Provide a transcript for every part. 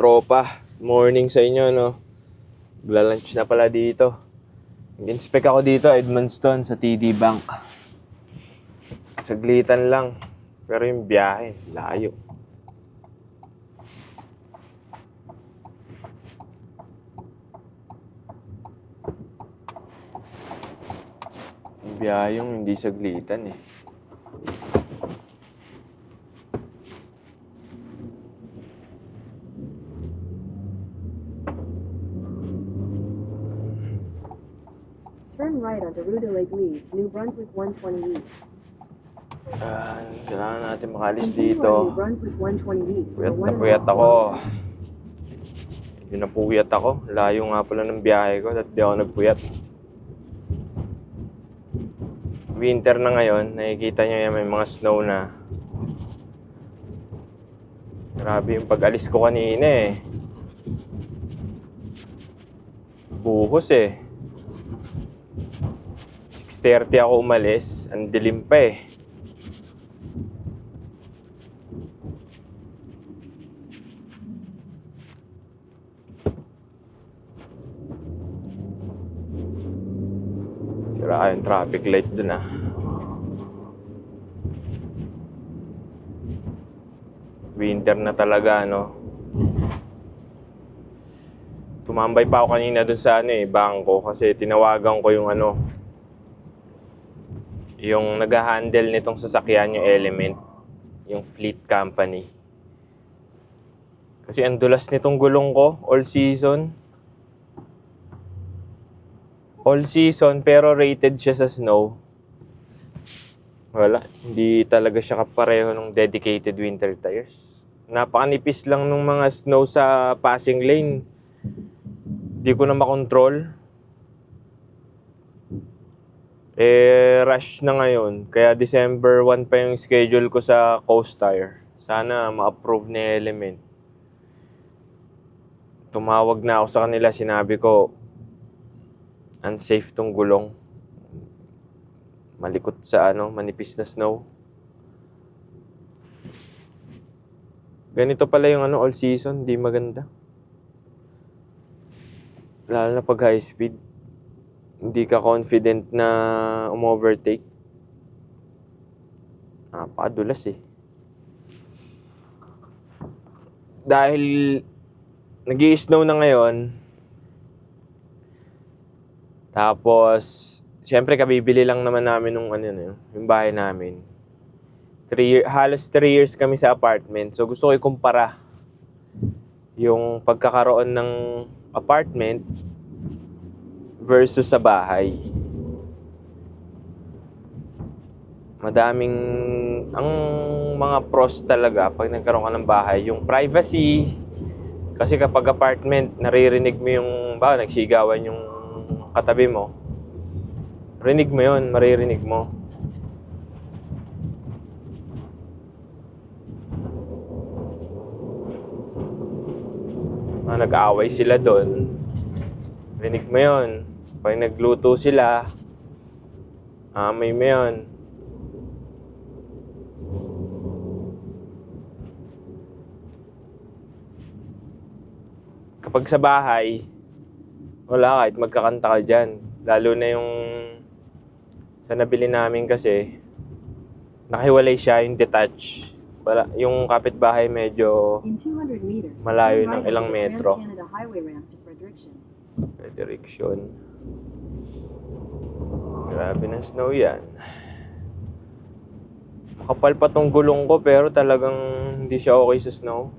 tropa. Morning sa inyo, no? Magla-lunch na pala dito. Nag-inspect ako dito, Edmundston, sa TD Bank. Saglitan lang. Pero yung biyahe, layo. Yung biyahe yung hindi saglitan eh. Right onto Rue de l'Église, New Brunswick 120 East. Ah, kailangan natin makalis on New dito. Brunswick 120 East. for Puyat na puyat ako. Hindi na puyat ako. Layo nga pala ng biyahe ko at di ako nagpuyat. Winter na ngayon, nakikita nyo yan may mga snow na. Grabe yung pag-alis ko kanina eh. Buhos eh. 6.30 ako umalis, ang dilim pa eh. Sira yung traffic light dun ah. Winter na talaga, no? Tumambay pa ako kanina dun sa ano eh, bangko kasi tinawagan ko yung ano, yung nag-handle nitong sasakyan yung Element, yung fleet company. Kasi ang dulas nitong gulong ko all season. All season pero rated siya sa snow. Wala, hindi talaga siya kapareho ng dedicated winter tires. Napakanipis lang nung mga snow sa passing lane. Hindi ko na makontrol. Eh, rush na ngayon. Kaya December 1 pa yung schedule ko sa Coast Tire. Sana ma-approve ni Element. Tumawag na ako sa kanila, sinabi ko, unsafe tong gulong. Malikot sa ano, manipis na snow. Ganito pala yung ano, all season, di maganda. Lalo na pag high speed. Hindi ka confident na umovertake. Napakadulas eh. Dahil nag snow na ngayon, tapos, siyempre kabibili lang naman namin nung ano, yun, yung bahay namin. Three year, halos 3 years kami sa apartment. So gusto ko ikumpara yung pagkakaroon ng apartment versus sa bahay. Madaming ang mga pros talaga pag nagkaroon ka ng bahay, yung privacy. Kasi kapag apartment, naririnig mo yung, ba, nagsigawan yung katabi mo. Rinig mo yun, maririnig mo. Ah, nag-aaway sila doon. Rinig mo yun. Pag nagluto sila, amoy mo yun. Kapag sa bahay, wala kahit magkakanta ka dyan. Lalo na yung sa nabili namin kasi, nakahiwalay siya yung detach. Wala, yung kapitbahay medyo In 200 meters, Malayo ng ilang metro. Trans-Canada Grabe na snow yan. Makapal pa tong gulong ko pero talagang hindi siya okay sa snow.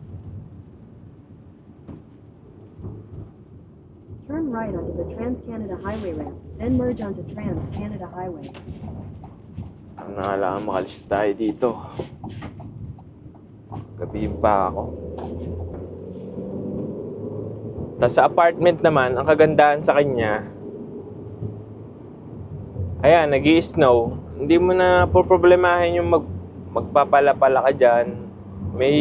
Turn right onto the Trans-Canada Highway ramp, then merge onto Trans-Canada Highway. Ang nangalaan makalis tayo dito. Gabi pa ako. Tapos sa apartment naman, ang kagandahan sa kanya, ayan, nag snow Hindi mo na poproblemahin yung mag, magpapala-pala ka dyan. May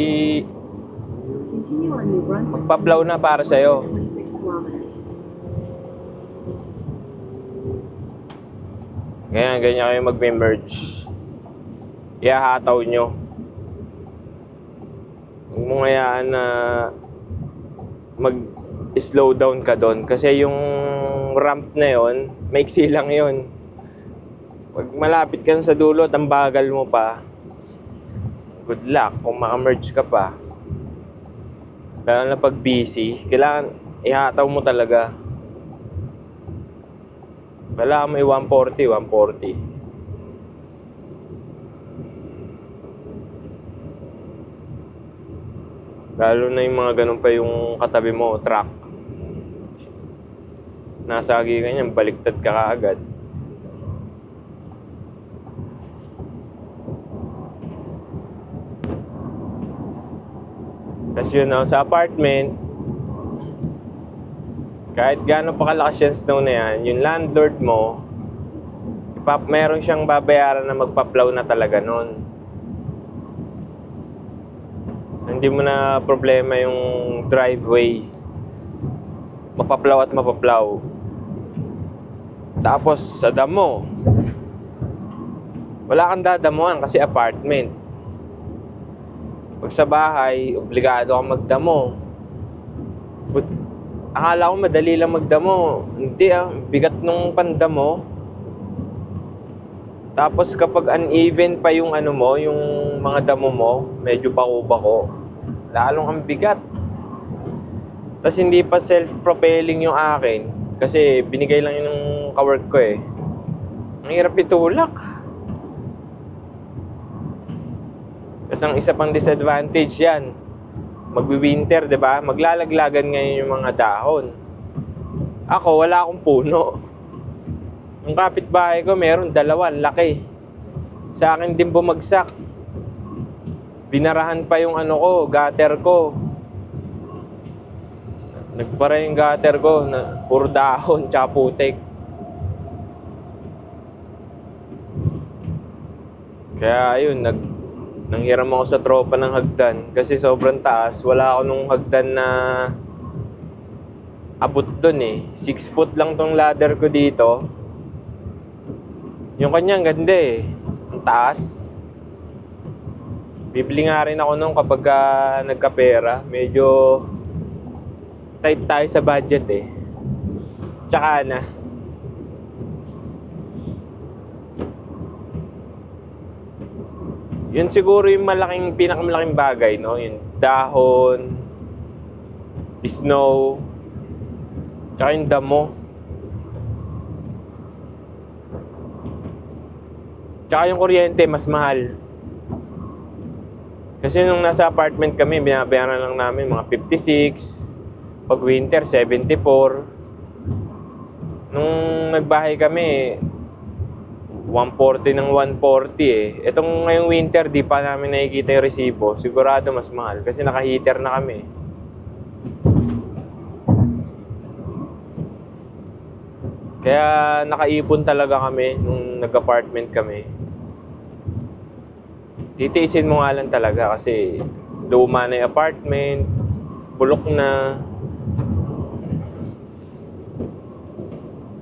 magpaplaw na para sa'yo. 26 kilometers. Ganyan, ganyan kayo mag-merge. Iahataw nyo. Huwag mong hayaan na mag slow down ka doon kasi yung ramp na yon maiksi lang yon pag malapit ka na sa dulo at ang bagal mo pa good luck kung maka-merge ka pa lalo na pag busy kailangan ihataw mo talaga kailangan may 140 140 Lalo na yung mga ganun pa yung katabi mo, truck. Nasagi ka niyan, baliktad ka kaagad. Tapos yun, oh, sa apartment, kahit gaano pa kalakas yung snow na yan, yung landlord mo, ipap meron siyang babayaran na magpaplaw na talaga nun. Hindi mo na problema yung driveway. Mapaplaw at mapaplaw. Tapos sa damo, wala kang dadamuhan kasi apartment. Pag sa bahay, obligado kang magdamo. But, akala ko madali lang magdamo. Hindi ah, bigat nung pandamo. Tapos kapag uneven pa yung ano mo, yung mga damo mo, medyo bako-bako, lalong ang bigat. Tapos hindi pa self-propelling yung akin kasi binigay lang yun ng kawork ko eh. Ang hirap itulak. Tapos ang isa pang disadvantage yan, magwi-winter, 'di ba? Maglalaglagan ngayon yung mga dahon. Ako, wala akong puno. Yung kapitbahay ko, meron dalawa, laki. Sa akin din bumagsak. Binarahan pa yung ano ko, gutter ko. Nagpara yung gutter ko, na puro dahon, tsaka putik. Kaya ayun, nag nanghiram ako sa tropa ng hagdan kasi sobrang taas. Wala ako nung hagdan na abot dun eh. 6 foot lang tong ladder ko dito. Yung kanya, ang ganda eh. Ang taas. Bibili nga rin ako nung kapag ah, nagkapera. Medyo tight tayo sa budget eh. Tsaka na. Yun siguro yung malaking, pinakamalaking bagay, no? Yung dahon, snow, tsaka yung damo. Tsaka yung kuryente, mas mahal. Kasi nung nasa apartment kami, binabayaran lang namin mga 56. Pag winter, 74. Nung nagbahay kami, 140 ng 140 eh. Itong ngayong winter, di pa namin nakikita yung resibo. Sigurado mas mahal kasi naka-heater na kami. Kaya nakaipon talaga kami nung nag-apartment kami. Titiisin mo nga lang talaga kasi luma na yung apartment, bulok na,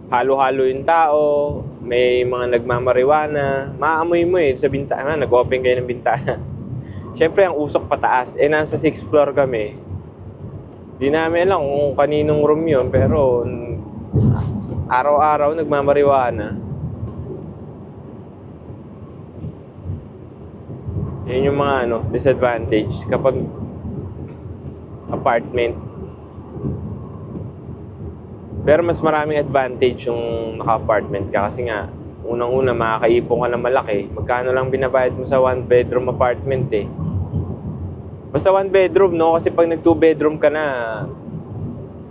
halo-halo yung tao, may mga nagmamariwana, maamoy mo eh sa bintana, nag-open kayo ng bintana. Siyempre, ang usok pataas, eh nasa 6th floor kami. Di namin alam kung kaninong room yun, pero araw-araw nagmamariwana. Yun yung mga ano, disadvantage kapag apartment. Pero mas maraming advantage yung naka-apartment ka kasi nga, unang-una makakaipon ka ng malaki. Magkano lang binabayad mo sa one bedroom apartment eh. Basta one bedroom, no? Kasi pag nag two bedroom ka na,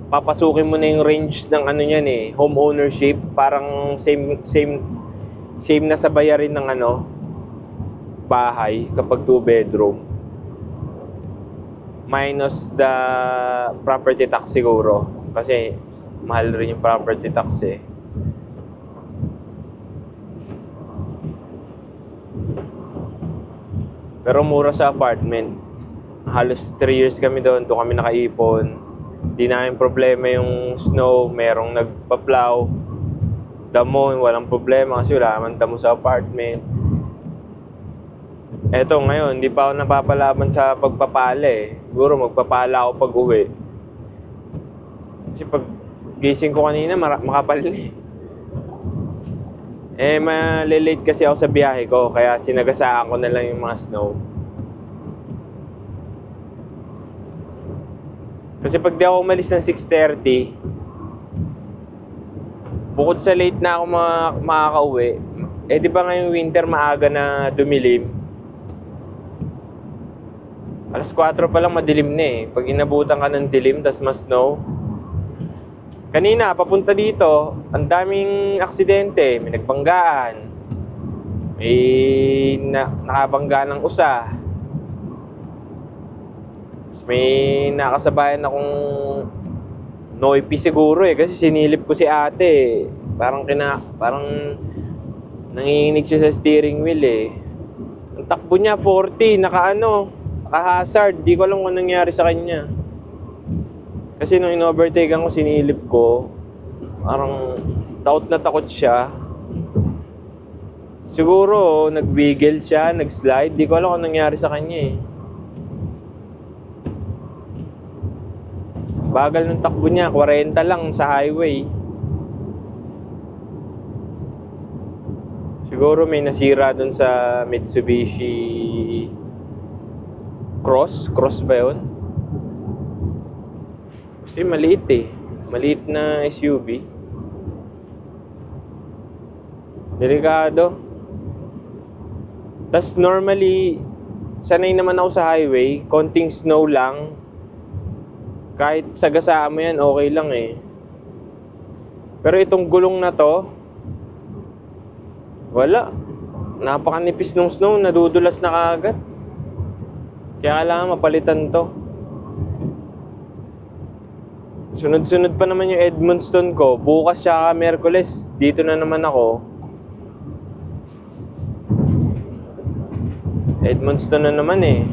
papasukin mo na yung range ng ano niyan eh, home ownership. Parang same, same, same na sa bayarin ng ano, bahay kapag two bedroom. Minus the property tax siguro. Kasi mahal rin yung property tax eh. Pero mura sa apartment. Halos 3 years kami doon, doon kami nakaipon. Di namin problema yung snow, merong nagpa-plow. Damo, walang problema kasi wala naman damo sa apartment. Eto ngayon, hindi pa ako napapalaban sa pagpapala eh. Siguro magpapala ako pag uwi. Kasi pag gising ko kanina, makapal na eh. Eh, malilate kasi ako sa biyahe ko, kaya sinagasaan ko na lang yung mga snow. Kasi pag di ako umalis ng 6.30, bukod sa late na ako ma- makakauwi, eh di ba ngayong winter maaga na dumilim? Alas 4 pa lang madilim na eh. Pag inabutan ka ng dilim, tas mas snow. Kanina, papunta dito, ang daming aksidente. May nagbanggaan. May na, nakabangga ng usa. Tapos may nakasabayan akong noipi siguro eh. Kasi sinilip ko si ate eh. Parang kina, parang nanginginig siya sa steering wheel eh. Ang takbo niya, 40, naka ano, naka-hazard. Di ko alam kung nangyari sa kanya. Kasi nung in-overtakean ko, sinilip ko, parang takot na takot siya. Siguro, nag-wiggle siya, nag-slide. Di ko alam kung nangyari sa kanya eh. Bagal ng takbo niya, 40 lang sa highway. Siguro may nasira dun sa Mitsubishi Cross. Cross ba yun? Kasi maliit eh. Maliit na SUV. Delikado. Tapos normally, sanay naman ako sa highway. Konting snow lang. Kahit sagasaan mo yan, okay lang eh. Pero itong gulong na to, wala. Napakanipis ng snow, nadudulas na kaagad. Kaya kailangan mapalitan to. Sunod-sunod pa naman yung Edmundston ko. Bukas siya Merkules. Dito na naman ako. Edmundston na naman eh.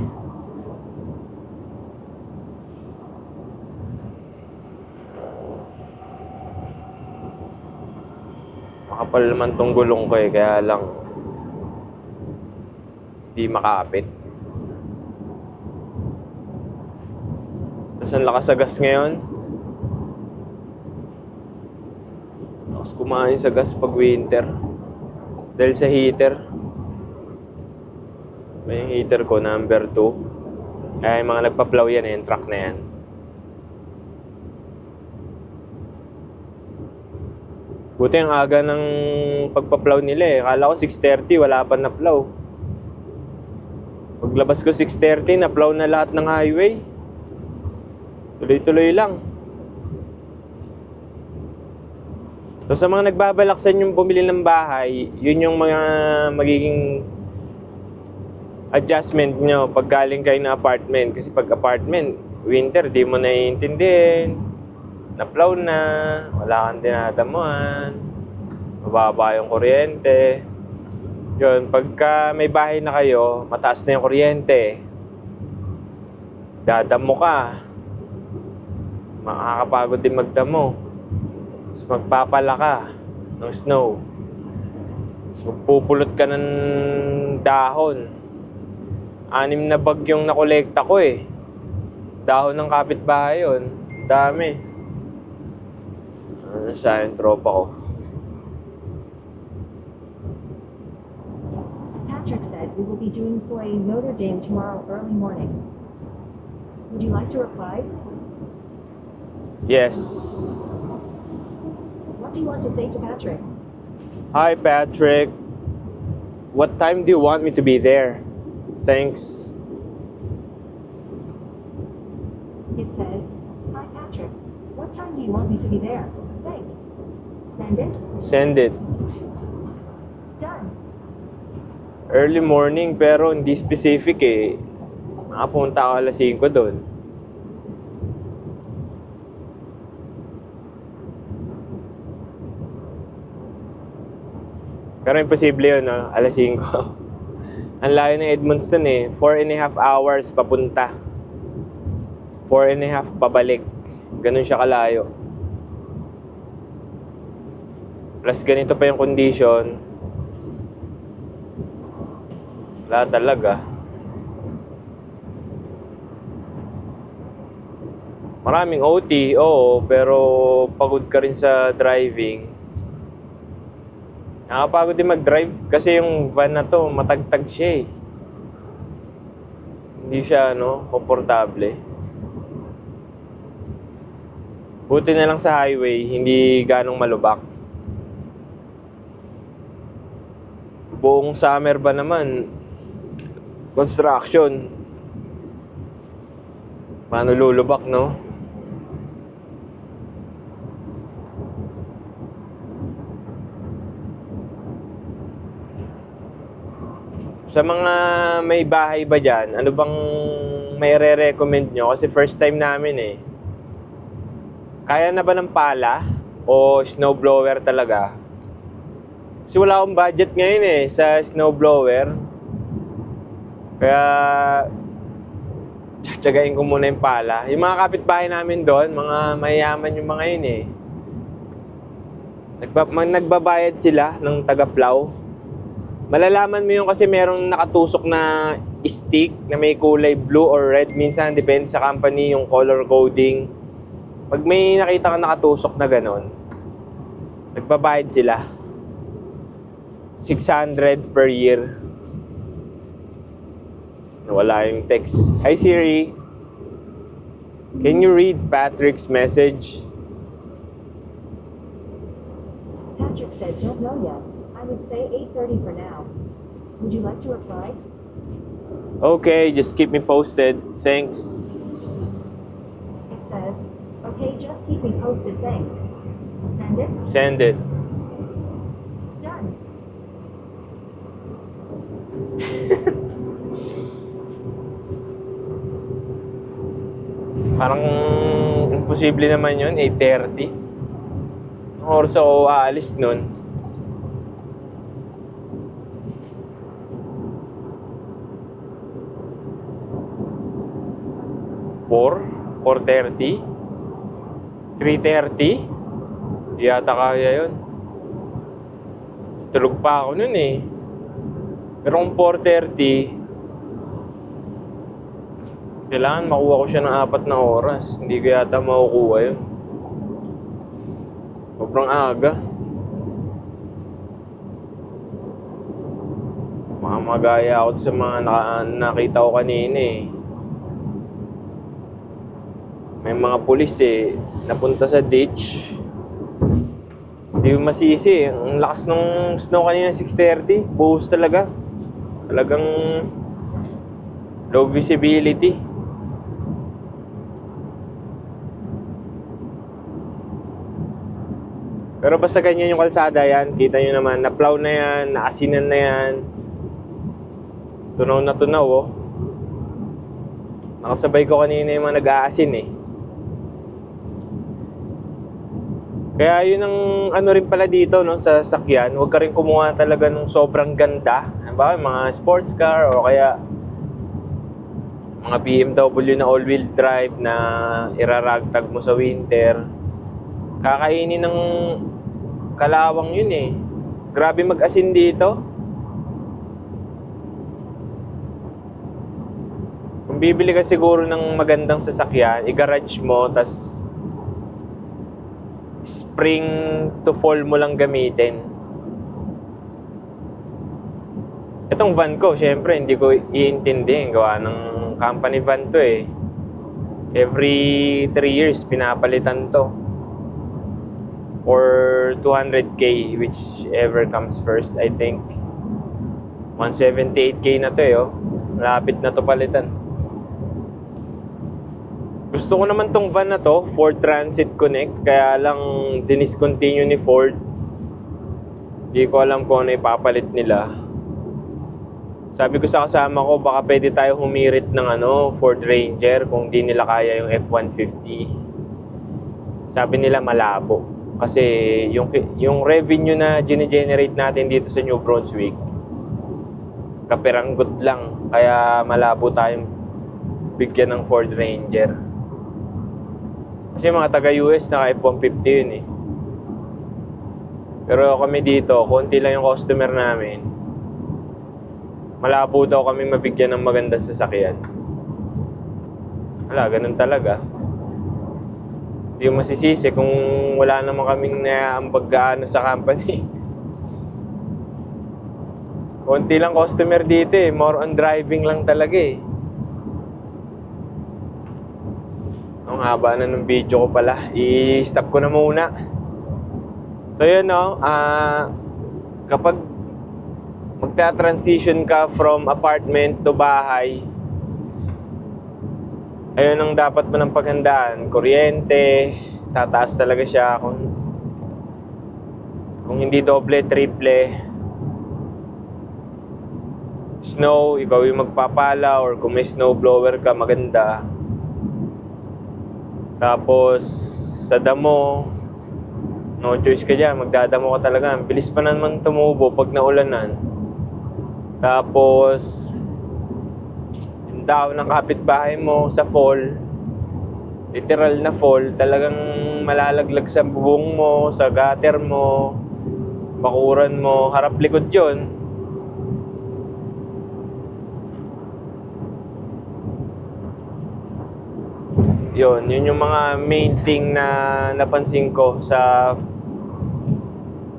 Makapal naman tong gulong ko eh. Kaya lang di makapit. Tapos ang lakas sa gas ngayon. Tapos kumain sa gas pag winter. Dahil sa heater. May heater ko, number 2. Kaya yung mga nagpa-plow yan eh, yung truck na yan. Buti ang aga ng pagpa-plow nila eh. Kala ko 6.30, wala pa na plow. Paglabas ko 6.30, na-plow na lahat ng highway. Tuloy-tuloy lang. So sa mga nagbabalak sa inyong bumili ng bahay, yun yung mga magiging adjustment nyo pag galing kayo na apartment. Kasi pag apartment, winter, di mo naiintindihin. Naplaw na, wala kang dinadamuhan, mababa yung kuryente. Yun, pagka may bahay na kayo, mataas na yung kuryente, dadamo ka. Makakapagod din magdamo. Tapos magpapala ka ng snow. Tapos magpupulot ka ng dahon. Anim na bag yung nakolekta ko eh. Dahon ng kapitbahay yun. Dami. Ano sa yung tropa ko? Patrick said we will be doing for a Notre Dame tomorrow early morning. Would you like to reply? Yes. What do you want to say to Patrick? Hi Patrick. What time do you want me to be there? Thanks. It says, Hi Patrick, what time do you want me to be there? Thanks. Send it. Send it. Done. Early morning pero hindi specific eh. Nakapunta ako alas 5 doon. Pero imposible yun, no? alas 5. Ang layo ng Edmundston eh. 4 and a half hours papunta. 4 and a half pabalik. Ganun siya kalayo. Plus ganito pa yung condition. Wala talaga. Maraming OT, oo, pero pagod ka rin sa driving. Nakapagod din mag-drive kasi yung van na to, matagtag siya eh. Hindi siya, ano, komportable. Buti na lang sa highway, hindi ganong malubak. Buong summer ba naman, construction. Paano lulubak, no? Sa mga may bahay ba dyan, ano bang may re-recommend nyo? Kasi first time namin eh. Kaya na ba ng pala? O snowblower talaga? Kasi wala akong budget ngayon eh sa snowblower. Kaya tsatsagain ko muna yung pala. Yung mga kapitbahay namin doon, mga mayayaman yung mga yun eh. Nagba- nagbabayad sila ng taga-plow. Malalaman mo yun kasi merong nakatusok na stick na may kulay blue or red. Minsan, depende sa company yung color coding. Pag may nakita ka nakatusok na ganon, nagbabayad sila. 600 per year. Wala yung text. Hi Siri. Can you read Patrick's message? Patrick said, don't know yet. I would say 8.30 for now. Would you like to reply? Okay, just keep me posted. Thanks. It says, okay, just keep me posted, thanks. Send it? Send it. Done. Parang imposible naman yun, 8.30. Ang oras ako aalis nun. Four? 4.30? 3.30? Di yata kaya yun. Tulog pa ako nun eh. Pero kung 4.30, kailangan makuha ko siya ng apat na oras. Hindi ko yata makukuha yun. Sobrang aga. Mamagaya ako sa mga nakita ko kanina eh. May mga pulis eh, napunta sa ditch. Hindi ko masisi. Ang lakas ng snow kanina 6.30. Buhos talaga. Talagang low visibility. Pero basta ganyan yung kalsada yan, kita nyo naman, na-plow na yan, naasinan na yan. Tunaw na tunaw, oh. Nakasabay ko kanina yung mga nag-aasin, eh. Kaya yun ang ano rin pala dito, no, sa sakyan, huwag ka rin kumuha talaga ng sobrang ganda. Ba, mga sports car, o kaya mga BMW na all-wheel drive na iraragtag mo sa winter. Kakainin ng kalawang yun eh. Grabe mag-asin dito. Kung bibili ka siguro ng magandang sasakyan, i-garage mo, tas spring to fall mo lang gamitin. Itong van ko, syempre, hindi ko iintindi. Gawa ng company van to eh. Every 3 years, pinapalitan to. Or 200k, whichever comes first, I think. 178k na to eh, oh. Malapit na to palitan. Gusto ko naman tong van na to, Ford Transit Connect, kaya lang diniscontinue ni Ford. Hindi ko alam kung ano ipapalit nila. Sabi ko sa kasama ko, baka pwede tayo humirit ng ano, Ford Ranger kung di nila kaya yung F-150. Sabi nila malabo. Kasi yung, yung revenue na gine-generate natin dito sa New Brunswick, kaperanggot lang. Kaya malabo tayong bigyan ng Ford Ranger. Kasi mga taga-US naka F-150 yun eh. Pero kami dito, konti lang yung customer namin. Malabo daw kami mabigyan ng magandang sasakyan. Wala, ganun talaga. Hindi mo masisisi kung wala naman kaming naambag gaano sa company. Konti lang customer dito eh. More on driving lang talaga eh. Haba na ng video ko pala. I-stop ko na muna. So yun no, ah kapag magta-transition ka from apartment to bahay, ayun ang dapat mo ng paghandaan. Kuryente, tataas talaga siya. Kung, kung hindi doble, triple. Snow, ikaw yung magpapala or kung may snow blower ka, maganda. Tapos, sa damo, no choice ka dyan, magdadamo ka talaga. Ang bilis pa naman tumubo pag naulanan. Tapos, yung dahon ng kapitbahay mo sa fall, literal na fall, talagang malalaglag sa bubong mo, sa gutter mo, bakuran mo, harap likod yon Yun, yun yung mga main thing na napansin ko sa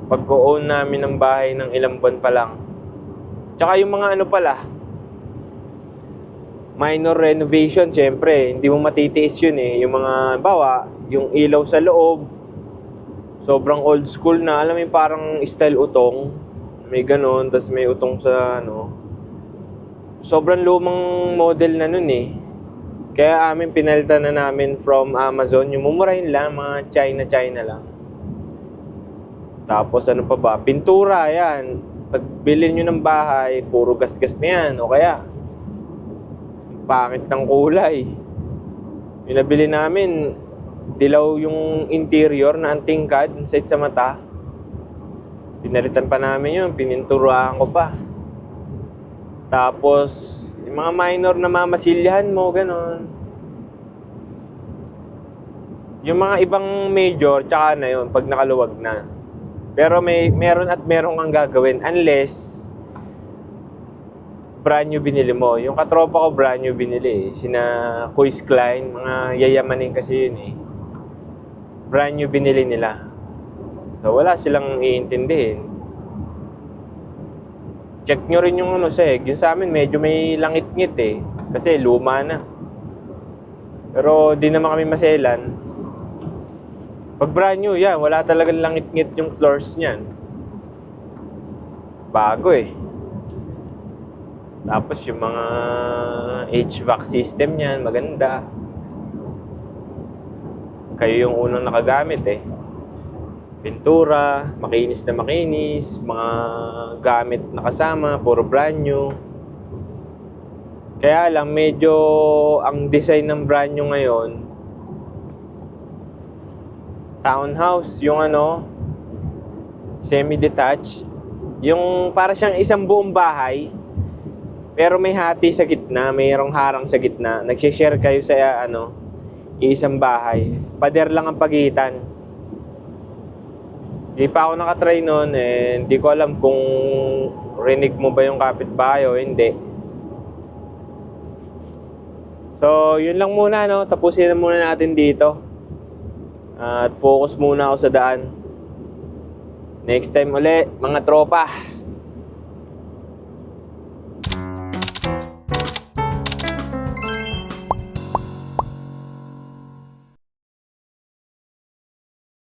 pag-own namin ng bahay ng ilang buwan pa lang. Tsaka yung mga ano pala, minor renovation, syempre, hindi mo matitiis yun eh. Yung mga, bawa, yung ilaw sa loob, sobrang old school na, alam mo yung parang style utong, may ganon, tas may utong sa ano. Sobrang lumang model na nun eh. Kaya amin pinalitan na namin from Amazon, yung mumurahin lang, mga China-China lang. Tapos ano pa ba? Pintura, yan. Pag bilhin nyo ng bahay, puro gas-gas na yan. O kaya, ang pangit ng kulay. Yung nabili namin, dilaw yung interior na antingkad inside sa mata. Pinalitan pa namin yun, pininturahan ko pa. Tapos, yung mga minor na mamasilyahan mo, ganon. Yung mga ibang major, tsaka na yun, pag nakaluwag na. Pero may meron at meron kang gagawin unless brand new binili mo. Yung katropa ko brand new binili. eh. Sina Kuis Klein, mga yayamanin kasi yun eh. Brand new binili nila. So wala silang iintindihin. Check nyo rin yung ano seg. Yung sa amin medyo may langit-ngit eh. Kasi luma na. Pero di naman kami maselan. Pag brand new, yan, wala talagang langit-ngit yung floors niyan. Bago eh. Tapos yung mga HVAC system niyan, maganda. Kayo yung unang nakagamit eh. Pintura, makinis na makinis, mga gamit na kasama, puro brand new. Kaya lang, medyo ang design ng brand new ngayon, townhouse, yung ano, semi-detached. Yung para siyang isang buong bahay, pero may hati sa gitna, mayroong harang sa gitna. Nagsishare kayo sa ano, isang bahay. Pader lang ang pagitan. Hindi pa ako nakatry noon eh, hindi ko alam kung rinig mo ba yung kapitbahay o hindi. So, yun lang muna, no? Tapusin na muna natin dito. At focus muna ako sa daan. Next time uli, mga tropa.